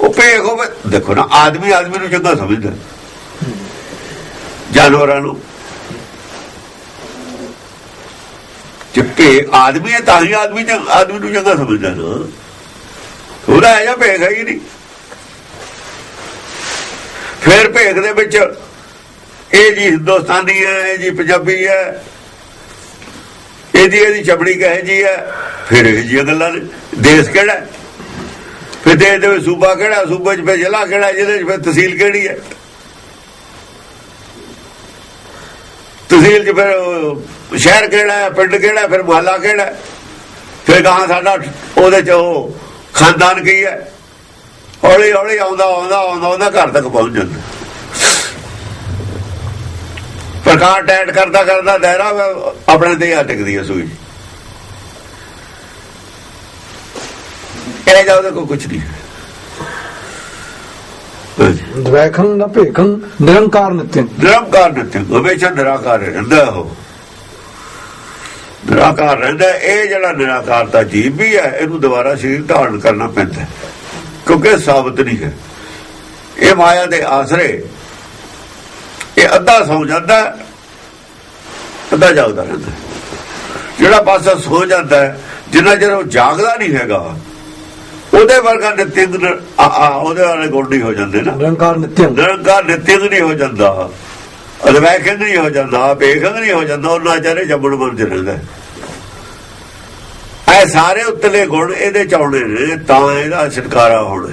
ਉਹ ਭੇਖ ਹੋਵੇ ਦੇਖੋ ਨਾ, ਆਦਮੀ ਆਦਮੀ ਨੂੰ ਚੰਗਾ ਸਮਝਦਾ। ਜਾਨਵਰਾਂ ਨੂੰ। ਜੇ ਆਦਮੀ ਹੈ, ਤਾਂ ਹੀ ਆਦਮੀ ਆਦਮੀ ਨੂੰ ਚੰਗਾ ਸਮਝਦਾ ਨਾ। ਥੋੜਾ ਹੈ ਜਾਂ ਭੇਖ ਹੈ ਹੀ ਨਹੀਂ। ਫਿਰ ਭੇਖ ਦੇ ਵਿੱਚ ਇਹ ਜੀ ਹਿੰਦੁਸਤਾਨੀ ਹੈ, ਇਹ ਜੀ ਪੰਜਾਬੀ ਹੈ। ਇਹਦੀ ਇਹਦੀ ਚਪੜੀ ਕਹੇ ਜੀ ਹੈ? ਫਿਰ ਇਹ ਜੀ ਗੱਲਾਂ ਨੇ। ਦੇਸ਼ ਕਿਹੜਾ? ਫਿਰ ਦੇਸ਼ ਦੇ ਵਿੱਚ ਸੂਬਾ ਕਿਹੜਾ? ਸੂਬੇ 'ਚ ਫਿਰ ਜ਼ਿਲ੍ਹਾ ਕਿਹੜਾ? ਜਿਹਦੇ 'ਚ ਫਿਰ ਤਹਿਸੀਲ ਕਿਹੜੀ ਹੈ? ਤਹਿਸੀਲ 'ਚ ਫਿਰ ਸ਼ਹਿਰ ਕਿਹੜਾ ਹੈ? ਪਿੰਡ ਕਿਹੜਾ ਫਿਰ ਮੁਹੱਲਾ ਕਿਹੜਾ ਫਿਰ ਕਹਾਂ ਸਾਡਾ ਉਹਦੇ 'ਚ ਉਹ ਖਾਨਦਾਨ ਕੀ ਹੈ? ਹੌਲੀ ਹੌਲੀ ਆਉਂਦਾ ਆਉਂਦਾ ਆਉਂਦਾ ਆਉਂਦਾ ਘਰ ਤੱਕ ਪਹੁੰਚ ਜਾਂਦਾ। ਪ੍ਰਕਾਰ ਟੈਟ ਕਰਦਾ ਕਰਦਾ, ਦਾਇਰਾ ਆਪਣੇ ਤੇ ਆ ਟਿਕਦੀ ਹੈ ਸੂਈ ਇਹ ਜਾ ਉਹਦੇ ਕੋਲ ਕੁਝ ਨਹੀਂ। ਦਵੈਖੰ ਨ ਭੇਖੰ ਨਿਰੰਕਾਰ ਨਿਤਿਨ ਨਿਰੰਕਾਰ ਨਿਤਿ ਹਮੇਸ਼ਾ ਨਿਰਾਕਾਰ ਰਹਿੰਦਾ ਉਹ ਨਿਰਾਕਾਰ ਰਹਿੰਦਾ ਇਹ ਜਿਹੜਾ ਨਿਰਾਕਾਰ ਦਾ ਜੀਵ ਵੀ ਹੈ ਇਹਨੂੰ ਦੁਬਾਰਾ ਸਰੀਰ ਧਾਰਨ ਕਰਨਾ ਪੈਂਦਾ। ਕਿਉਂਕਿ ਸਾਬਤ ਨਹੀਂ ਹੈ ਇਹ ਮਾਇਆ ਦੇ ਆਸਰੇ ਇਹ ਅੱਧਾ ਸੌ ਜਾਂਦਾ ਅੱਧਾ ਜਾਗਦਾ ਰਹਿੰਦਾ। ਜਿਹੜਾ ਪਾਸਾ ਸੋ ਜਾਂਦਾ ਜਿੰਨਾ ਚਿਰ ਉਹ ਜਾਗਦਾ ਨਹੀਂ ਹੈਗਾ ਉਹਦੇ ਵਰਗਾ ਨਿਤਿੰਗ ਉਹਦੇ ਵਾਲੇ ਗੁਣ ਨਹੀਂ ਹੋ ਜਾਂਦੇ ਨਾ। ਨਿਰੰਕਾਰ ਨਿਤਿਨ ਨਿਰੰਕਾਰ ਨਿਤਿੰਗ ਨਹੀਂ ਹੋ ਜਾਂਦਾ। ਅਦਵੈਖਿੰਗ ਨਹੀਂ ਹੋ ਜਾਂਦਾ ਬੇਖੰਗ ਨਹੀਂ ਹੋ ਜਾਂਦਾ ਉਹਨਾਂ ਚਾਰੇ ਜੰਮਣ ਚ ਰਹਿੰਦਾ ਐ ਸਾਰੇ ਉੱਤਲੇ ਗੁਣ ਇਹਦੇ ਚ ਆਉਣੇ ਨੇ ਤਾਂ ਇਹਦਾ ਛਟਕਾਰਾ ਹੋਣਾ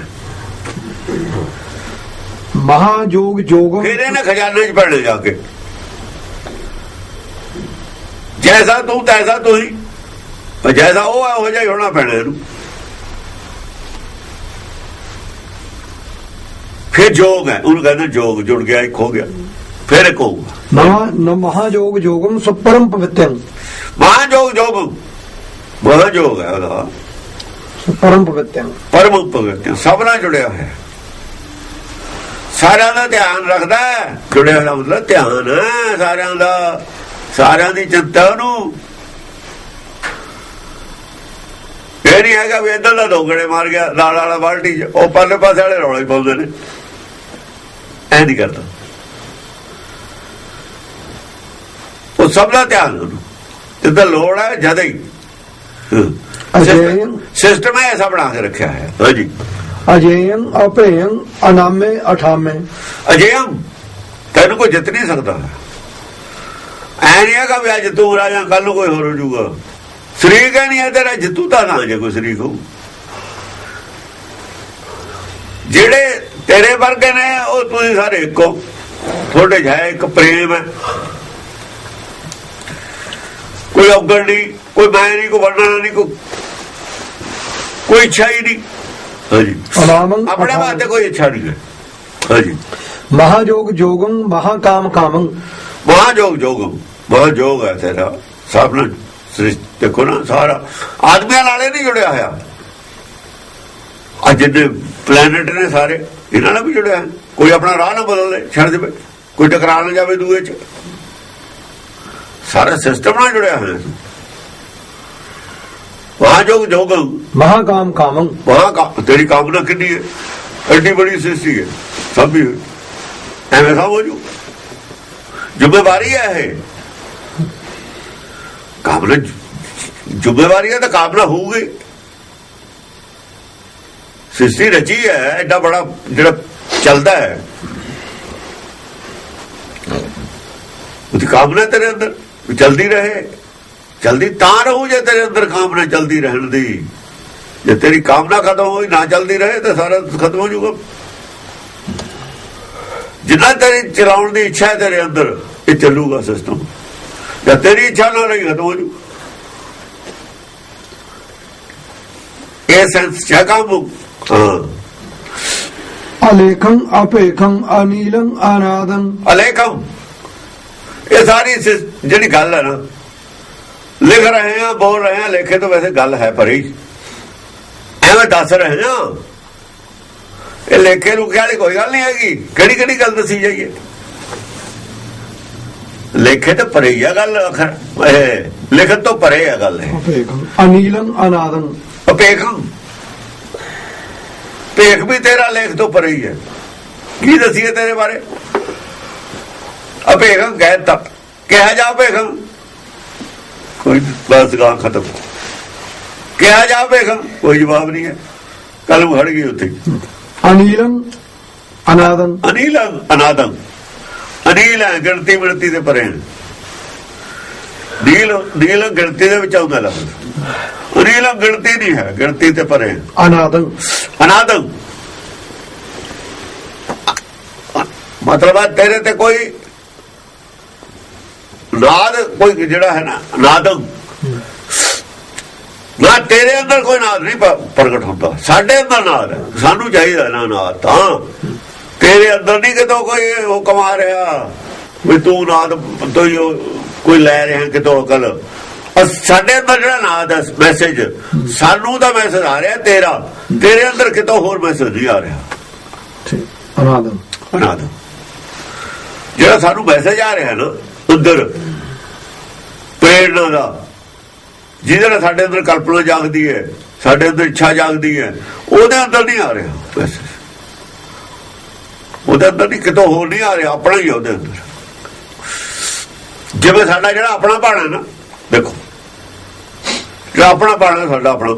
ਮਹਾਜੋਗ ਜੋਗਮ ਫਿਰ ਇਹਨੇ ਖਜ਼ਾਨੇ ਚ ਪੈਣੇ ਜਾ ਕੇ। ਜੈਸਾ ਤੂੰ ਤੈਸਾ ਤੂੰ ਹੀ ਪਰ ਜੈਸਾ ਉਹ ਹੈ ਹੀ ਹੋਣਾ ਪੈਣਾ ਇਹਨੂੰ। ਫਿਰ ਜੋਗ ਹੈ। ਉਹਨੂੰ ਕਹਿੰਦੇ ਜੋਗ ਜੁੜ ਗਿਆ ਇੱਕ ਹੋ ਗਿਆ। ਫਿਰ ਇੱਕ ਹੋਊਗਾ। ਮਹਾ ਨ ਮਹਾਜੋਗ ਜੋਗਮ ਸੁਪਰਮ ਪਵਿੱਤਨ ਮਹਾਜੋਗ ਜੋਗ। ਮਹਾਜੋਗ ਹੈ ਉਹਦਾ। ਸੁਪਰਮ ਪਵਿੱਤਨ ਪਰਮ ਭਗਤ ਸਭ ਨਾਲ ਜੁੜਿਆ ਹੋਇਆ। ਸਾਰਿਆਂ ਦਾ ਧਿਆਨ ਰੱਖਦਾ। ਜੁੜਿਆ ਹੋਇਆ ਮਤਲਬ ਧਿਆਨ ਹੈ ਸਾਰਿਆਂ ਦਾ। ਸਾਰਿਆਂ ਦੀ ਚਿੰਤਾ ਨੂੰ। ਇਹ ਨਹੀਂ ਹੈਗਾ ਵੀ ਇਧਰ ਦਾ ਦੋਗੜੇ ਮਾਰ ਗਿਆ ਨਾਲ ਵਾਲਾ ਬਾਲਟੀ ਉਹ ਪਰਲੇ ਪਾਸੇ ਵਾਲੇ ਰੌਲੇ ਪਾਉਂਦੇ ਨੇ। ਐ ਨਹੀਂ ਕਰਦਾ। ਉਹ ਸਭ ਦਾ ਧਿਆਨ ਉਹਨੂੰ। ਜਿੱਦਾਂ ਲੋੜ ਹੈ। ਜਦ ਹੀ ਸਿਸਟਮ ਹੈ ਐਸਾ ਬਣਾ ਕੇ ਰੱਖਿਆ ਹੈ। ਹਾਂਜੀ ਅਜੇਯੰ ਅਭੇਯੰ ਅਨਾਮੇ ਅਠਾਮੇ। ਅਜੇਮ ਤੈਨੂੰ ਕੋਈ ਜਿੱਤ ਨਹੀਂ ਸਕਦਾ। ਐ ਨਹੀਂ ਹੈਗਾ ਵੀ ਅੱਜ ਤੂੰ ਰਾਜਾ ਕੱਲ ਨੂੰ ਕੋਈ ਹੋਰ ਹੋ ਜਾਊਗਾ। ਸ਼ਰੀਕ ਹੈ ਨਹੀਂ ਹੈ ਤੇਰਾ ਜਿੱਤੂ ਤਾਂ ਨਾ ਜੇ ਕੋਈ ਸ਼ਰੀਕ ਹੋ ਜਿਹੜੇ ਤੇਰੇ ਵਰਗੇ ਨੇ ਉਹ ਤੁਸੀਂ ਸਾਰੇ ਇੱਕੋ। ਤੁਹਾਡੇ ਜਾਇ ਇੱਕ ਪ੍ਰੇਮ। ਹੈ ਕੋਈ ਔਗਣ ਨਹੀਂ ਕੋਈ ਮੈਂ ਨਹੀਂ ਕੋਈ ਵਰਣਨਾ ਨਹੀਂ ਕੋਈ ਕੋਈ ਇੱਛਾ ਹੀ ਨਹੀਂ। ਹਾਂਜੀ। ਆਪਣੇ ਵਾਸਤੇ ਕੋਈ ਇੱਛਾ ਨਹੀਂ ਹੈ। ਹਾਂਜੀ। ਮਹਾਜੋਗ ਜੋਗਮ ਮਹਾਕਾਮ ਕਾਮੰ। ਮਹਾਜੋਗ ਜੋਗਮ ਮਹਾਜੋਗ ਹੈ ਤੇਰਾ। ਸਭ ਨਾਲ ਸ੍ਰਿਸ਼ਟੀ ਦੇਖੋ ਨਾ ਸਾਰਾ ਆਦਮੀਆਂ ਨਾਲੇ ਨਹੀਂ ਜੁੜਿਆ ਹੋਇਆ। ਅੱਜ ਦੇ ਪਲੈਨਟ ਨੇ ਸਾਰੇ ਇਹਨਾਂ ਨਾਲ ਵੀ ਜੁੜਿਆ। ਹੈ। ਕੋਈ ਆਪਣਾ ਰਾਹ ਨਾ ਬਦਲ ਲੈ ਛੱਡ ਦੇਵੇ। ਕੋਈ ਟਕਰਾ ਨਾ ਜਾਵੇ ਦੂਏ ਚ। ਸਾਰਾ ਸਿਸਟਮ ਨਾਲ ਜੁੜਿਆ ਹੋਇਆ। ਹੈ ਮਹਾਜੋਗ ਜੋਗਮ ਮਹਾਕਾਮ ਕਾਮੰ। ਮਹਾ ਤੇਰੀ ਕਾਮਨਾ ਕਿੰਨੀ ਹੈ? ਐਡੀ ਬੜੀ ਸ੍ਰਿਸ਼ਟੀ ਹੈ। ਸਭ ਵੀ ਐਵੇਂ ਸਭ ਹੋ ਜੂ। ਜ਼ਿੰਮੇਵਾਰੀ ਹੈ ਇਹ। ਕਾਮਨਾ ਜ਼ਿੰਮੇਵਾਰੀ ਹੈ ਤਾਂ ਕਾਮਨਾ ਹੋਊਗੀ। ਸ੍ਰਿਸ਼ਟੀ ਰਚੀ ਹੈ, ਐਡਾ ਬੜਾ ਜਿਹੜਾ ਚੱਲਦਾ ਹੈ। ਉਹਦੀ ਕਾਮਨਾ ਤੇਰੇ ਅੰਦਰ, ਵੀ ਚਲਦੀ ਰਹੇ। ਚਲਦੀ ਤਾਂ ਰਹੂ ਜੇ ਤੇਰੇ ਅੰਦਰ ਕਾਮਨਾ ਚਲਦੀ ਰਹਿਣ ਦੀ। ਜੇ ਤੇਰੀ ਕਾਮਨਾ ਖਤਮ ਹੋਈ, ਨਾ ਚਲਦੀ ਰਹੇ, ਤਾਂ ਸਾਰਾ ਖਤਮ ਹੋ ਜਾਊਗਾ। ਜਿੰਨਾ ਤੇਰੀ ਚਲਾਉਣ ਦੀ ਇੱਛਾ ਹੈ ਤੇਰੇ ਅੰਦਰ, ਇਹ ਚੱਲੂਗਾ ਸਿਸਟਮ ਜੇ ਤੇਰੀ ਇੱਛਾ ਨਾ ਰਹੀ ਖਤਮ ਹੋ ਜੂ ਇਹ ਸੈਂਸ ਚਾਕਾਮ ਹਾਂ ਅਲੇਖੰ ਅਭੇਖੰ ਅਨੀਲੰ ਅਨਾਦੰ। ਅਲੇਕਮ ਇਹ ਸਾਰੀ ਜਿਹੜੀ ਗੱਲ ਹੈ ਨਾ ਲਿਖ ਰਹੇ ਆ ਬੋਲ ਰਹੇ ਆ ਲੇਖੇ ਤਾਂ ਵੈਸੇ ਗੱਲ ਹੈ ਹੀ ਐਵੇਂ ਦੱਸ ਰਹੇ ਆ ਇਹ ਲੇਖੇ ਨੂੰ ਵਾਲੀ ਕੋਈ ਗੱਲ ਨਹੀਂ ਹੈਗੀ। ਕਿਹੜੀ ਕਿਹੜੀ ਗੱਲ ਦੱਸੀ ਜਾਈਏ? ਲੇਖੇ ਤਾਂ ਹੀ ਆ ਗੱਲ ਅਖਰ ਇਹ ਲਿਖਤ ਤੋਂ ਪਰੇ ਆ ਗੱਲ ਅਭੇਖੰ ਅਨੀਲੰ ਅਨਾਦੰ। ਅਪੇਖਮ ਭੇਖ ਵੀ ਤੇਰਾ ਲੇਖ ਤੋਂ ਪਰੇ ਹੀ ਹੈ। ਕੀ ਦਸੀਏ ਤੇਰੇ ਬਾਰੇ? ਅਭੇਖੰ ਕਹਿ ਤਪ। ਕਿਹਾ ਜਾ ਭੇਖੰ ਕੋਈ ਬਸ ਗਾ ਖਤਮ। ਕਿਹਾ ਜਾ ਭੇਖੰ ਕੋਈ ਜਵਾਬ ਨਹੀਂ ਹੈ। ਕਲਮ ਖੜ ਗਈ ਉੱਥੇ। ਅਨੀਲੰ ਅਨਾਦੰ। ਅਨੀਲੰ ਅਨਾਦੰ। ਅਨੀਲ ਹੈ ਗਿਣਤੀ ਮਿਣਤੀ ਦੇ ਪਰੇ। ਨੀਲ ਨੀਲ ਗਿਣਤੀ ਦੇ ਵਿੱਚ ਆਉਂਦਾ ਲਫ਼ਜ਼ ਅਨੀਲ ਗਿਣਤੀ ਨਹੀਂ ਹੈ ਗਿਣਤੀ ਤੇ ਪਰੇ। ਅਨਾਦੰ। ਅਨਾਦੰ। ਮਤਲਬ ਹੈ ਤੇਰੇ ਤੇ ਕੋਈ ਨਾਦ ਕੋਈ ਜਿਹੜਾ ਹੈ ਨਾ ਨਾਦੰ ਨਾ ਤੇਰੇ ਅੰਦਰ ਕੋਈ ਨਾਦ ਨਹੀਂ ਪ੍ਰਗਟ ਹੁੰਦਾ। ਸਾਡੇ ਅੰਦਰ ਨਾਦ ਸਾਨੂੰ ਚਾਹੀਦਾ ਨਾ ਨਾਦ ਤਾਂ। ਤੇਰੇ ਅੰਦਰ ਨਹੀਂ ਕਿਤੋਂ ਕੋਈ ਉਹ ਕਮਾ ਰਿਹਾ ਵੀ ਤੂੰ ਨਾਦ ਤੋਂ ਕੋਈ ਲੈ ਰਿਹਾ ਕਿਤੋਂ ਅਕਲ ਸਾਡੇ ਅੰਦਰ ਜਿਹੜਾ ਨਾਦ ਹੈ ਮੈਸੇਜ ਸਾਨੂੰ ਦਾ ਮੈਸੇਜ ਆ ਰਿਹਾ ਤੇਰਾ। ਤੇਰੇ ਅੰਦਰ ਕਿਤੋਂ ਹੋਰ ਮੈਸੇਜ ਨਹੀਂ ਆ ਰਿਹਾ। ਠੀਕ। ਅਨਾਦੰ। ਨਾਦ ਜਿਹੜਾ ਸਾਨੂੰ ਮੈਸੇਜ ਆ ਰਿਹਾ ਨਾ ਅੰਦਰ ਪ੍ਰੇਰਣਾ ਦਾ ਜਿਹਦੇ ਨਾਲ ਸਾਡੇ ਅੰਦਰ ਕਲਪਨਾ ਜਾਗਦੀ ਹੈ ਸਾਡੇ ਅੰਦਰ ਇੱਛਾ ਜਾਗਦੀ ਹੈ ਉਹਦੇ ਅੰਦਰ ਨਹੀਂ ਆ ਰਿਹਾ ਉਹਦੇ ਅੰਦਰ ਨਹੀਂ ਕਿਤੋਂ ਹੋਰ ਨਹੀਂ ਆ ਰਿਹਾ ਆਪਣਾ ਹੀ ਹੈ ਉਹਦੇ ਅੰਦਰ। ਜਿਵੇਂ ਸਾਡਾ ਜਿਹੜਾ ਆਪਣਾ ਬਾਣਾ ਨਾ ਦੇਖੋ ਜਿਹੜਾ ਆਪਣਾ ਬਾਣਾ ਸਾਡਾ ਆਪਣਾ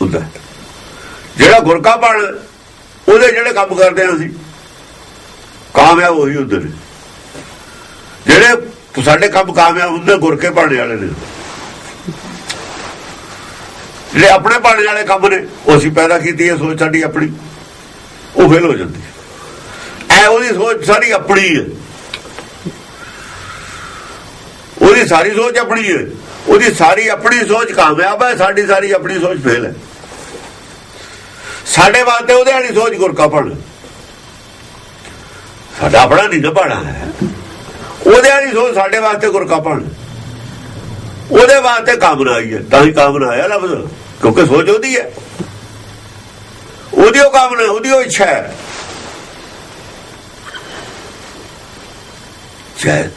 ਹੁੰਦਾ ਹੈ। ਜਿਹੜਾ ਗੁਰਕਾ ਬਾਣਾ ਉਹਦੇ ਜਿਹੜੇ ਕੰਮ ਕਰਦੇ ਹਾਂ ਅਸੀਂ, ਕਾਮਯਾਬ ਉਹੀ ਹੁੰਦੇ ਨੇ। ਜਿਹੜੇ ਸਾਡੇ ਕੰਮ ਕਾਮਯਾਬ ਹੁੰਦੇ, ਗੁਰਕੇ ਪਾਣੇ ਵਾਲੇ ਨੇ। ਜਿਹੜੇ ਆਪਣੇ ਪਾਣੇ ਵਾਲੇ ਕੰਮ ਨੇ, ਉਹ ਅਸੀਂ ਪੈਦਾ ਕੀਤੀ ਹੈ, ਸੋਚ ਸਾਡੀ ਆਪਣੀ, ਉਹ ਫੇਲ ਹੋ ਜਾਂਦੀ ਹੈ। ਐ ਉਹਦੀ ਸੋਚ ਸਾਰੀ ਆਪਣੀ ਹੈ। ਉਹਦੀ ਸਾਰੀ ਸੋਚ ਆਪਣੀ ਹੈ। ਉਹਦੀ ਸਾਰੀ ਆਪਣੀ ਸੋਚ ਕਾਮਯਾਬ ਹੈ, ਸਾਡੀ ਸਾਰੀ ਆਪਣੀ ਸੋਚ ਫੇਲ ਹੈ। ਸਾਡੇ ਵਾਸਤੇ ਉਹਦੇ ਵਾਲੀ ਸੋਚ ਗੁਰਕਾ ਪੜ ਸਾਡਾ ਆਪਣਾ ਨਹੀਂ ਨਾ ਪਾਣਾ ਹੈ। ਉਹਦੇ ਵਾਲੀ ਸੋਚ ਸਾਡੇ ਵਾਸਤੇ ਗੁਰਕਾਪਣ। ਉਹਦੇ ਵਾਸਤੇ ਕਾਮਨਾ ਆਈ ਹੈ। ਤਾਂ ਹੀ ਕਾਮਨਾ ਆਇਆ ਲਫ਼ਜ਼, ਕਿਉਂਕਿ ਸੋਚ ਉਹਦੀ ਹੈ। ਉਹਦੀ ਉਹ ਕਾਮਨਾ, ਉਹਦੀ ਉਹ ਇੱਛਾ ਹੈ। ਸ਼ਾਇਦ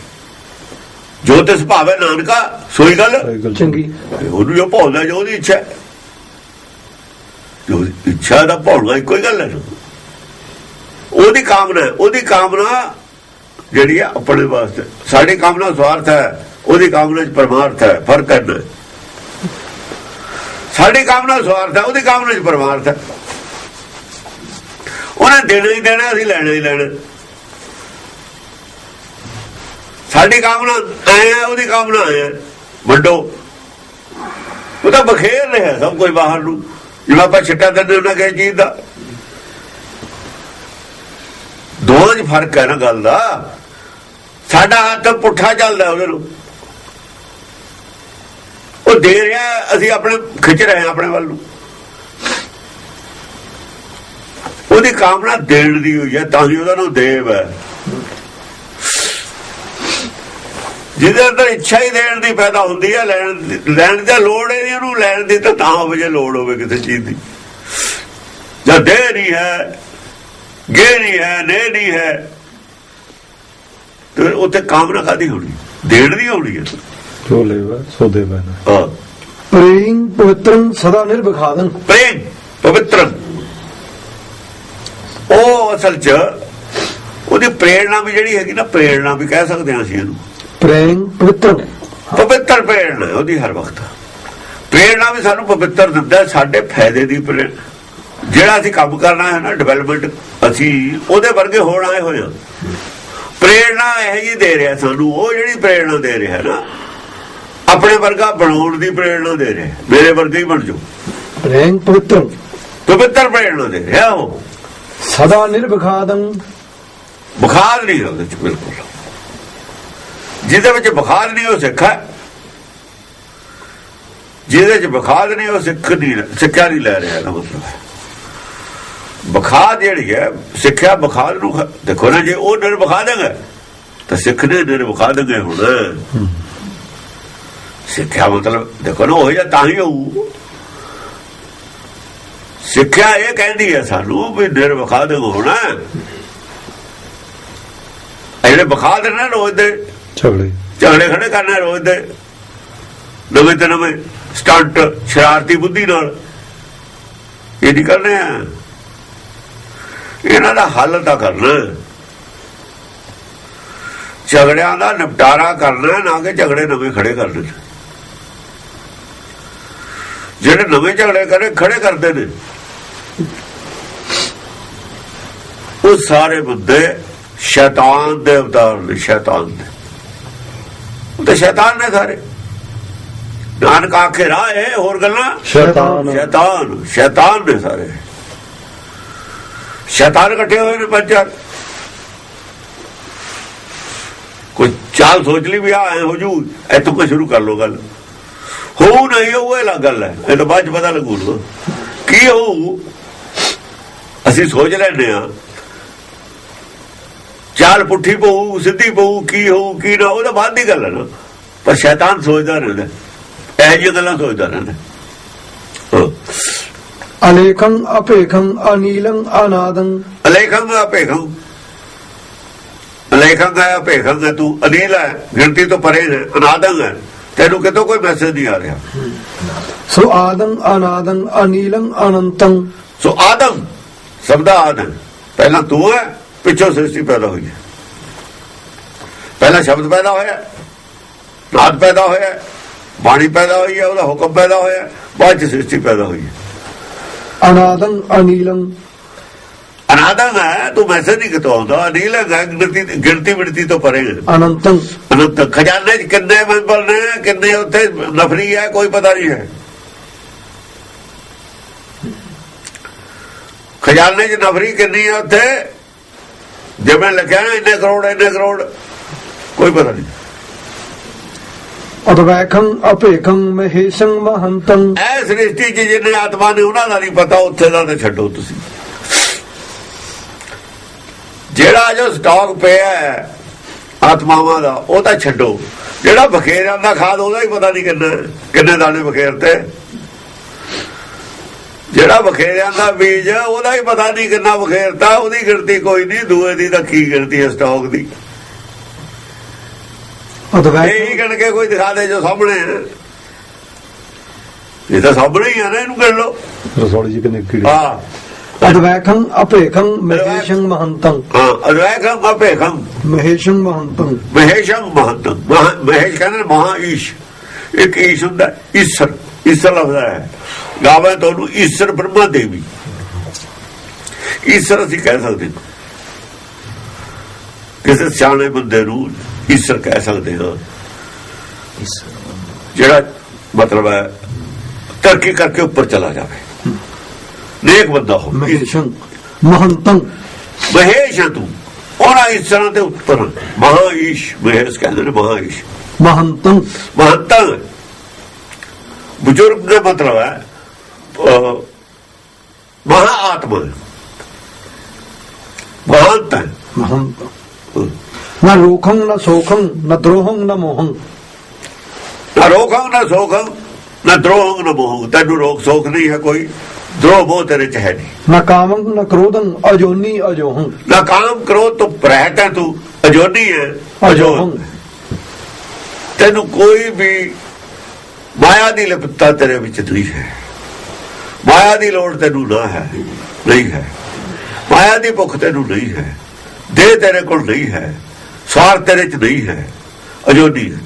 ਜੋ ਤਿਸ ਭਾਵੇ ਨਾਨਕਾ ਸੋਈ ਗੱਲ। ਚੰਗੀ। ਉਹਨੂੰ ਜੋ ਭਾਉਂਦਾ ਜੋ ਉਹਦੀ ਇੱਛਾ ਹੈ। ਜੋ ਇੱਛਾ ਦਾ ਭਾਉਣਾ ਇੱਕੋ ਹੀ ਗੱਲ ਹੈ। ਨਾ। ਉਹਦੀ ਕਾਮਨਾ ਹੈ, ਉਹਦੀ ਕਾਮਨਾ ਜਿਹੜੀ ਹੈ ਆਪਣੇ ਵਾਸਤੇ। ਸਾਡੀ ਕਾਮਨਾ ਸਵਾਰਥ ਹੈ ਉਹਦੀ ਕਾਮਨਾ ਚ ਪਰਮਾਰਥ ਹੈ ਫ਼ਰਕ ਹੈ ਨਾ। ਸਾਡੀ ਕਾਮਨਾ ਸਵਾਰਥ ਹੈ ਉਹਦੀ ਕਾਮਨਾ ਚ ਪਰਮਾਰਥ ਹੈ। ਉਹਨੇ ਦੇਣਾ ਹੀ ਦੇਣਾ ਅਸੀਂ ਲੈਣਾ ਹੀ ਲੈਣਾ। ਸਾਡੀ ਕਾਮਨਾ ਐ ਉਹਦੀ ਕਾਮਨਾ ਐ ਵੱਡੋ। ਉਹ ਤਾਂ ਬਖੇਰ ਰਿਹਾ ਸਭ ਕੋਈ ਬਾਹਰ ਨੂੰ। ਜਿਵੇਂ ਆਪਾਂ ਛਿੱਟਾ ਦਿੰਦੇ ਉਹਨਾਂ ਕਿਸੇ ਚੀਜ਼ ਦਾ। ਦੋਵਾਂ 'ਚ ਫ਼ਰਕ ਹੈ ਨਾ ਗੱਲ ਦਾ। ਸਾਡਾ ਹੱਥ ਪੁੱਠਾ ਚੱਲਦਾ ਉਹਦੇ ਨੂੰ। ਉਹ ਦੇ ਰਿਹਾ, ਅਸੀਂ ਆਪਣੇ ਖਿੱਚ ਰਹੇ ਹਾਂ ਆਪਣੇ ਵੱਲ ਨੂੰ। ਉਹਦੀ ਕਾਮਨਾ ਦੇਣ ਦੀ ਹੋਈ ਹੈ, ਤਾਂ ਹੀ ਉਹਦਾ ਨੂੰ ਦੇਵ ਹੈ। ਜਿਹਦੇ ਅੰਦਰ ਇੱਛਾ ਹੀ ਦੇਣ ਦੀ ਪੈਦਾ ਹੁੰਦੀ ਹੈ ਲੈਣ ਦੀ- ਲੈਣ ਦੀ ਤਾਂ ਲੋੜ ਹੀ ਨਹੀਂ ਉਹਨੂੰ ਲੈਣ ਦੀ ਤਾਂ ਤਾਂ ਹੋਵੇ ਜੇ ਲੋੜ ਹੋਵੇ ਕਿਸੇ ਚੀਜ਼ ਦੀ। ਜਦ ਦੇ ਨਹੀਂ ਹੈ ਗੇ ਨਹੀਂ ਹੈ ਨੇ ਨਹੀਂ ਹੈ ਤੇ ਉੱਥੇ ਕਾਮਨਾ ਕਾਦੀ ਹੋਣੀ? ਦੇਣ ਦੀ ਹੋਣੀ ਹੈ। ਜੋ ਲੈਵਾ ਸੋ ਦੇਵਾ ਨਾ। ਹਾਂ। ਪ੍ਰੇਮ ਪਵਿੱਤਰੰ ਸਦਾ ਨਿਰਭਖਾਦੰ ਪ੍ਰੇਮ ਪਵਿੱਤਰ। ਉਹ ਅਸਲ ਚ ਉਹਦੀ ਪ੍ਰੇਰਣਾ ਵੀ ਜਿਹੜੀ ਹੈਗੀ ਨਾ ਪ੍ਰੇਰਣਾ ਵੀ ਕਹਿ ਸਕਦੇ ਹਾਂ ਅਸੀਂ ਇਹਨੂੰ। ਪ੍ਰੇਮ ਪਵਿੱਤਰੰ ਪਵਿੱਤਰ ਪ੍ਰੇਰਣਾ ਉਹਦੀ ਹਰ ਵਕਤ। ਪ੍ਰੇਰਣਾ ਵੀ ਸਾਨੂੰ ਪਵਿੱਤਰ ਦਿੰਦਾ ਸਾਡੇ ਫਾਇਦੇ ਦੀ ਪ੍ਰੇਰਣਾ। ਜਿਹੜਾ ਅਸੀਂ ਕੰਮ ਕਰਨਾ ਹੈ ਨਾ ਡਿਵੈਲਪਮੈਂਟ ਅਸੀਂ ਉਹਦੇ ਵਰਗੇ ਹੋਣ ਆਏ ਹੋਏ ਹਾਂ। ਪ੍ਰੇਰਣਾ ਇਹ ਜੀ ਦੇ ਰਿਹਾ ਸਾਨੂੰ ਉਹ ਜਿਹੜੀ ਪ੍ਰੇਰਣਾ ਦੇ ਰਿਹਾ ਨਾ ਆਪਣੇ ਵਰਗਾ ਬਣਾਉਣ ਦੀ ਪ੍ਰੇਰਣਾ ਦੇ ਰਿਹਾ। ਮੇਰੇ ਵਰਗੇ ਹੀ ਬਣ ਜਾਓ। ਪ੍ਰੇਮ ਪਵਿੱਤਰੰ ਪਵਿੱਤਰ ਪ੍ਰੇਰਣਾ ਦੇ ਰਿਹਾ ਉਹ। ਸਦਾ ਨਿਰਭਖਾਦੰ। ਬੁਖਾਰ ਨਹੀਂ ਉਹਦੇ ਚ ਬਿਲਕੁਲ। ਜਿਹਦੇ ਵਿੱਚ ਬੁਖਾਰ ਨਹੀਂ, ਉਹ ਸਿੱਖ ਹੈ। ਜਿਹਦੇ ਚ ਬੁਖਾਰ ਨਹੀਂ, ਉਹ ਸਿੱਖ ਨਹੀਂ, ਸਿੱਖਿਆ ਨਹੀਂ ਲੈ ਰਿਹਾ ਦਾ ਮਤਲਬ ਬੁਖਾਰ ਜਿਹੜੀ ਹੈ, ਸਿੱਖਿਆ ਬੁਖਾਰ ਨੂੰ ਦੇਖੋ ਨਾ, ਜੇ ਉਹ ਨਿਰ ਬੁਖਾ ਤਾਂ ਸਿੱਖ ਨੇ ਨਿਰ ਬੁਖਾ ਹੁਣ। ਸਿੱਖਿਆ ਮਤਲਬ, ਦੇਖੋ ਨਾ, ਉਹ ਜਾਂ ਤਾਂ ਹੀ ਹੋਊ। ਸਿੱਖਿਆ ਇਹ ਕਹਿੰਦੀ ਹੈ ਸਾਨੂੰ ਵੀ ਨਿਰ ਬੁਖਾ ਦੇ ਹੋਣਾ। ਹੈ। ਇਹ ਜਿਹੜੇ ਬੁਖਾ ਨਾ ਰੋਜ਼ ਦੇ ਝਗੜੇ। ਝਗੜੇ ਖੜੇ ਕਰਨਾ ਰੋਜ਼ ਦੇ। ਨਵੇਂ ਤੇ ਨਵੇਂ ਸਟੰਟ, ਸ਼ਰਾਰਤੀ ਬੁੱਧੀ ਨਾਲ। ਇਹ ਨਹੀਂ ਕਰਨੇ ਆ। ਇਹਨਾਂ ਦਾ ਹੱਲ ਤਾਂ ਕਰਨਾ। ਝਗੜਿਆਂ ਦਾ ਨਿਪਟਾਰਾ ਕਰਨਾ, ਨਾ ਕਿ ਝਗੜੇ ਨਵੇਂ ਖੜੇ ਕਰਨੇ। ਜਿਹੜੇ ਨਵੇਂ ਝਗੜੇ ਕਰੇ, ਖੜੇ ਕਰਦੇ ਨੇ। ਉਹ ਸਾਰੇ ਮੁੱਦੇ ਸ਼ੈਤਾਨ ਦੇ ਅਵਤਾਰ ਨੇ, ਸ਼ੈਤਾਨ ਦੇ। ਉਹ ਤਾਂ ਸ਼ੈਤਾਨ ਨੇ ਸਾਰੇ। ਨਾਨਕ ਆਖੇ ਰਾਹ ਹੈ ਹੋਰ ਗੱਲਾਂ? ਸ਼ੈਤਾਨ। ਸ਼ੈਤਾਨ ਸ਼ੈਤਾਨ ਨੇ ਸਾਰੇ। ਸ਼ੈਤਾਨ ਇਕੱਠੇ ਹੋਏ ਨੇ ਪੰਚਾਰ ਕੋਈ ਚਾਲ ਸੋਚ ਲਈ ਵੀ ਆ ਹੋ ਜੂ ਇੱਥੋਂ ਕੋ ਸ਼ੁਰੂ ਕਰ ਲੋ ਗੱਲ। ਹੋ ਨਹੀਂ ਉਹ ਇਹ ਗੱਲ ਹੈ। ਇਹ ਤਾਂ ਬਾਅਦ ਚ ਪਤਾ ਲੱਗੂ। ਕੀ ਹੋਊ? ਅਸੀਂ ਸੋਚ ਲੈਂਦੇ ਆ ਚਾਲ ਪੁੱਠੀ ਪਊ ਸਿੱਧੀ ਪਊ ਕੀ ਹੋਊ ਕੀ ਨਾ ਉਹ ਤਾਂ ਬਾਅਦ ਦੀ ਗੱਲ ਹੈ ਨਾ। ਪਰ ਸ਼ੈਤਾਨ ਸੋਚਦਾ ਰਹਿੰਦਾ ਇਹ ਜਿਹੀਆਂ ਗੱਲਾਂ ਸੋਚਦਾ ਰਹਿੰਦਾ। ਅਲੇਖੰ ਅਪੇਖੰ ਅਨੀਲੰ ਅਨਾਦੰ। ਅਲੇਖੰ ਅਪੇਖੰ। ਅਲੇਖੰ ਹੈ ਅਪੇਖੰ ਹੈ ਤੂੰ ਅਨੀਲ ਹੈ ਗਿਣਤੀ ਤੋਂ ਪਰੇ ਹੈ ਅਨਾਦੰ ਹੈ। ਤੈਨੂੰ ਕਿਤੋਂ ਕੋਈ ਮੈਸੇਜ ਨਹੀਂ ਆ ਰਿਹਾ। ਸੋ ਆਦੰ ਅਨਾਦੰ ਅਨੀਲੰ ਅਨੰਤੰ। ਸੋ ਆਦਮ ਸਬਦਾ ਆਦਮ ਪਹਿਲਾਂ ਤੂੰ ਹੈ ਪਿੱਛੋਂ ਸ੍ਰਿਸ਼ਟੀ ਪੈਦਾ ਹੋਈ ਹੈ। ਪਹਿਲਾਂ ਸ਼ਬਦ ਪੈਦਾ ਹੋਇਆ ਨਾਦ ਪੈਦਾ ਹੋਇਆ ਬਾਣੀ ਪੈਦਾ ਹੋਈ ਹੈ ਉਹਦਾ ਹੁਕਮ ਪੈਦਾ ਹੋਇਆ ਬਾਅਦ ਚ ਸ੍ਰਿਸ਼ਟੀ ਪੈਦਾ ਹੋਈ ਹੈ। ਅਨਾਦੰ ਅਨੀਲੰ। ਅਨਾਦੰ ਹੈ ਤੂੰ ਮੈਸੇਜ ਨਹੀਂ ਕਿਤੋਂ ਆਉਂਦਾ ਅਨੀਲ ਹੈ ਗਿਣਤੀ ਗਿਣਤੀ ਮਿਣਤੀ ਤੋਂ ਪਰੇ ਅਨੰਤੰ। ਅਨੰਤ ਖਜ਼ਾਨੇ 'ਚ ਕਿੰਨੇ ਮੈਂਬਰ ਨੇ ਕਿੰਨੇ ਉੱਥੇ ਨਫਰੀ ਹੈ ਕੋਈ ਪਤਾ ਨਹੀਂ ਹੈ। ਖਜ਼ਾਨੇ 'ਚ ਨਫਰੀ ਕਿੰਨੀ ਹੈ ਉੱਥੇ? ਜਿਵੇਂ ਲਿਖਿਆ ਨਾ ਇੰਨੇ ਕਰੋੜ ਇੰਨੇ ਕਰੋੜ ਕੋਈ ਪਤਾ ਨਹੀਂ। ਅਦਵੈਖੰ ਅਪੇਖੰ ਮਹੇਸ਼ੰ ਮਹੰਤੰ। ਐ ਸ੍ਰਿਸ਼ਟੀ 'ਚ ਜਿਹਨੇ ਆਤਮਾ ਨੇ ਉਹਨਾਂ ਦਾ ਨਹੀਂ ਪਤਾ ਉੱਥੇ ਦਾ ਤੇ ਛੱਡੋ ਤੁਸੀਂ। ਜਿਹੜਾ ਜੋ ਸਟਾਕ ਪਿਆ ਹੈ ਆਤਮਾਵਾਂ ਦਾ ਉਹ ਤਾਂ ਛੱਡੋ। ਜਿਹੜਾ ਬਖੇਰਿਆਂ ਦਾ ਖਾਦ ਉਹਦਾ ਹੀ ਪਤਾ ਨਹੀਂ ਕਿੰਨੇ ਕਿੰਨੇ ਦਾਣੇ ਬਖੇਰਤੇ। ਜਿਹੜਾ ਬਖੇਰਿਆਂ ਦਾ ਬੀਜ ਉਹਦਾ ਹੀ ਪਤਾ ਨਹੀਂ ਕਿੰਨਾ ਬਖੇਰਤਾ ਉਹਦੀ ਗਿਣਤੀ ਕੋਈ ਨਹੀਂ ਦੂਏ ਦੀ ਤਾਂ ਕੀ ਗਿਣਤੀ ਹੈ ਸਟਾਕ ਦੀ। ਇਹੀ ਅਦਵੈਖੰ ਗਿਣ ਕੇ ਕੋਈ ਦਿਖਾ ਦੇ ਜੋ ਸਾਹਮਣੇ ਇਹ ਤਾਂ ਸਾਹਮਣੇ ਹੀ ਆ ਨਾ ਇਹਨੂੰ ਗਿਣ ਲਓ। ਰਸੋਲੀ ਜੀ ਕਿੰਨੇ ਕੀੜੇ। ਹਾਂ। ਅਦਵੈਖੰ ਅਪੇਖੰ ਮਹੇਸ਼ੰ ਮਹੰਤੰ। ਹਾਂ ਅਦਵੈਖਮ ਅਪੇਖਮ ਮਹੇਸ਼ੰ ਮਹੰਤੰ। ਮਹੇਸ਼ਮ ਮਹੰਤ। ਮਹਾ- ਮਹੇਸ਼ ਕਹਿੰਦੇ ਮਹਾ ਈਸ਼ ਇੱਕ ਈਸ਼ ਹੁੰਦਾ ਈਸ਼ਰ। ਈਸ਼ਰ ਲਫ਼ਜ਼ ਹੈ। ਗਾਵੇ ਤੁਹਾਨੂੰ ਈਸ਼ਰ ਬ੍ਰਹਮਾ ਦੇਵੀ। ਈਸ਼ਰ ਅਸੀਂ ਕਹਿ ਸਕਦੇ ਹਾਂ। ਕਿਸੇ ਸਿਆਣੇ ਬੰਦੇ ਨੂੰ ਈਸ਼ਰ ਕਹਿ ਸਕਦੇ ਹਾਂ। ਜਿਹੜਾ ਮਤਲਬ ਹੈ ਤਰੱਕੀ ਕਰਕੇ ਉੱਪਰ ਚਲਾ ਜਾਵੇ। ਨੇਕ ਬੰਦਾ ਹੋ ਮਹੇਸ਼ੰ ਮਹੰਤੰ। ਮਹੇਸ਼ ਤੂੰ। ਉਹਨਾਂ ਈਸ਼ਰਾਂ ਦੇ ਉੱਪਰ ਮਹਾ ਈਸ਼ ਮਹੇਸ਼ ਕਹਿੰਦੇ ਨੇ ਮਹਾ ਈਸ਼ ਮਹੰਤੰ। ਮਹੰਤਾ। ਬਜ਼ੁਰਗ ਦਾ ਮਤਲਬ ਹੈ ਮਹਾ ਆਤਮਾ ਮਹੰਤ। ਮਹੰਤੰ ਨਾ ਰੋਖੰ ਨਾ ਸੋਖੰ ਨਾ ਦਰੋਹੰ ਨਾ ਮੋਹੰ। ਨਾ ਰੋਖਾਂ ਨਾ ਸੋਖਾਂ ਨਾ ਦਰੋਹੰ ਨਾ ਮੋਹ। ਤੈਨੂੰ ਰੋਕ ਸੋਖ ਨਹੀਂ ਹੈ ਕੋਈ। ਦਰੋਹ ਮੋਹ ਤੇਰੇ ਚ ਹੈ ਨਹੀਂ। ਨਾ ਕਾਮੰ ਨਾ ਕ੍ਰੋਧੰ ਅਜੋਨੀ ਅਜੋਹੰ। ਨਾ ਕਾਮ ਕਰੋ ਤੂੰ ਪ੍ਰਹਿਤ ਹੈ ਤੂੰ। ਅਜੋਨੀ ਹੈ ਅਜੋਹੰ। ਤੈਨੂੰ ਕੋਈ ਵੀ ਮਾਇਆ ਦੀ ਲਿਪਤਾ ਤੇਰੇ ਵਿੱਚ ਨਹੀਂ ਹੈ। ਮਾਇਆ ਦੀ ਲੋੜ ਤੈਨੂੰ ਨਾ ਹੈ, ਨਹੀਂ ਹੈ। ਮਾਇਆ ਦੀ ਭੁੱਖ ਤੈਨੂੰ ਨਹੀਂ ਹੈ, ਦੇਹ ਤੇਰੇ ਕੋਲ ਨਹੀਂ ਹੈ, ਸਾਰ ਤੇਰੇ ਚ ਨਹੀਂ ਹੈ ਅਜੋਨੀ ਹੈ